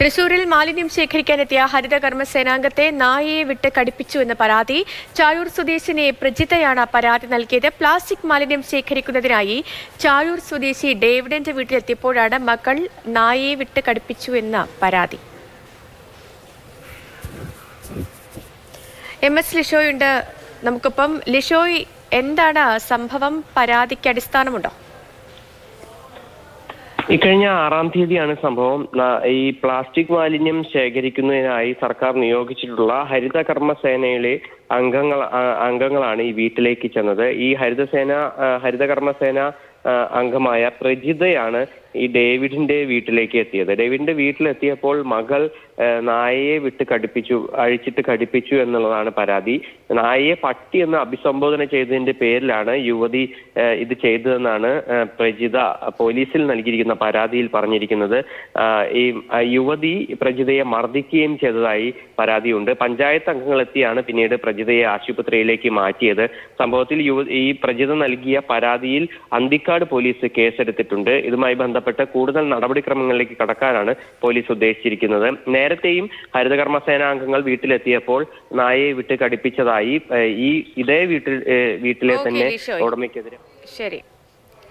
തൃശൂരിൽ മാലിന്യം ശേഖരിക്കാനെത്തിയ ഹരിത കർമ്മസേനാംഗത്തെ നായയെ വിട്ട് കടിപ്പിച്ചു എന്ന പരാതി. ചായൂർ സ്വദേശിനി പ്രജിതയാണ് പരാതി നൽകിയത്. പ്ലാസ്റ്റിക് മാലിന്യം ശേഖരിക്കുന്നതിനായി ചായൂർ സ്വദേശി ഡേവിഡിന്റെ വീട്ടിലെത്തിയപ്പോഴാണ് മകൾ നായയെ വിട്ട് കടിപ്പിച്ചു എന്ന പരാതി. എം എസ് ലിഷോയുണ്ട്. നമുക്കിപ്പം ലിഷോയ് എന്താണ് സംഭവം? പരാതിക്ക് അടിസ്ഥാനമുണ്ടോ? ഇക്കഴിഞ്ഞ ആറാം തീയതിയാണ് സംഭവം. ഈ പ്ലാസ്റ്റിക് മാലിന്യം ശേഖരിക്കുന്നതിനായി സർക്കാർ നിയോഗിച്ചിട്ടുള്ള ഹരിത കർമ്മസേനയിലെ അംഗങ്ങൾ അംഗങ്ങളാണ് ഈ വീട്ടിലേക്ക് ചെന്നത്. ഈ ഹരിതസേന ആ, ഹരിത കർമ്മസേന ആ, അംഗമായ പ്രജിതയാണ് ഈ ഡേവിഡിന്റെ വീട്ടിലേക്ക് എത്തിയത്. ഡേവിഡിന്റെ വീട്ടിലെത്തിയപ്പോൾ മകൾ നായയെ വിട്ട് കടിപ്പിച്ചു അഴിച്ചിട്ട് കടിപ്പിച്ചു എന്നുള്ളതാണ് പരാതി. നായയെ പട്ടി എന്ന് അഭിസംബോധന ചെയ്തതിന്റെ പേരിലാണ് യുവതി ഇത് ചെയ്തതെന്നാണ് പ്രജിത പോലീസിൽ നൽകിയിരിക്കുന്ന പരാതിയിൽ പറഞ്ഞിരിക്കുന്നത്. ഈ യുവതി പ്രജിതയെ മർദ്ദിക്കുകയും ചെയ്തതായി പരാതിയുണ്ട്. പഞ്ചായത്ത് അംഗങ്ങളെത്തിയാണ് പിന്നീട് പ്രജിതയെ ആശുപത്രിയിലേക്ക് മാറ്റിയത്. സംഭവത്തിൽ യുവ ഈ പ്രജിത നൽകിയ പരാതിയിൽ അന്തിക്കാട് പോലീസ് കേസെടുത്തിട്ടുണ്ട്. ഇതുമായി ബന്ധപ്പെട്ട് കൂടുതൽ നടപടിക്രമങ്ങളിലേക്ക് കടക്കാനാണ് പോലീസ് ഉദ്ദേശിച്ചിരിക്കുന്നത്. നേരത്തെയും ഹരിതകർമ്മ അംഗങ്ങൾ വീട്ടിലെത്തിയപ്പോൾ നായയെ വിട്ട് കടിപ്പിച്ചതായി ഈ ഇതേ വീട്ടിൽ വീട്ടിലെ തന്നെ. ഉടമയ്ക്കെതിരെ ശരി.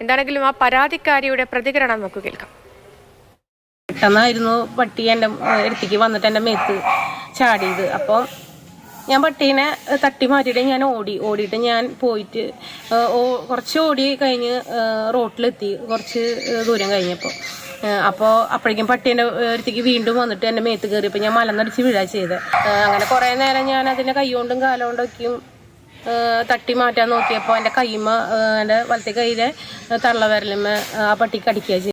എന്താണെങ്കിലും ആ പരാതിക്കാരിയുടെ പ്രതികരണം നമുക്ക് കേൾക്കാം. പെട്ടെന്നായിരുന്നു പട്ടി എന്റെ അടുത്തേക്ക് വന്നിട്ട് എന്റെ മേത്ത് ചാടിയത്. അപ്പോൾ ഞാൻ പട്ടീനെ തട്ടി മാറ്റിയിട്ട് ഞാൻ ഓടി ഓടിയിട്ട് ഞാൻ പോയിട്ട് കുറച്ച് ഓടി കഴിഞ്ഞ് റോട്ടിലെത്തി കുറച്ച് ദൂരം കഴിഞ്ഞപ്പോൾ അപ്പോൾ അപ്പോഴേക്കും പട്ടീന്റെ അടുത്തേക്ക് വീണ്ടും വന്നിട്ട് എന്റെ മേത്ത് കയറിയപ്പോൾ ഞാൻ മലന്നടിച്ച് വീഴാ ചെയ്തത് അങ്ങനെ കുറേ നേരം ഞാൻ അതിനെ കൈകൊണ്ടും കാലുകൊണ്ടൊക്കെയും തട്ടി മാറ്റാൻ നോക്കിയപ്പോൾ എന്റെ കൈമ എന്റെ വലത്തെ കൈയിലെ തള്ളവിരലുമ ആ പട്ടിക്ക് അടിക്കുക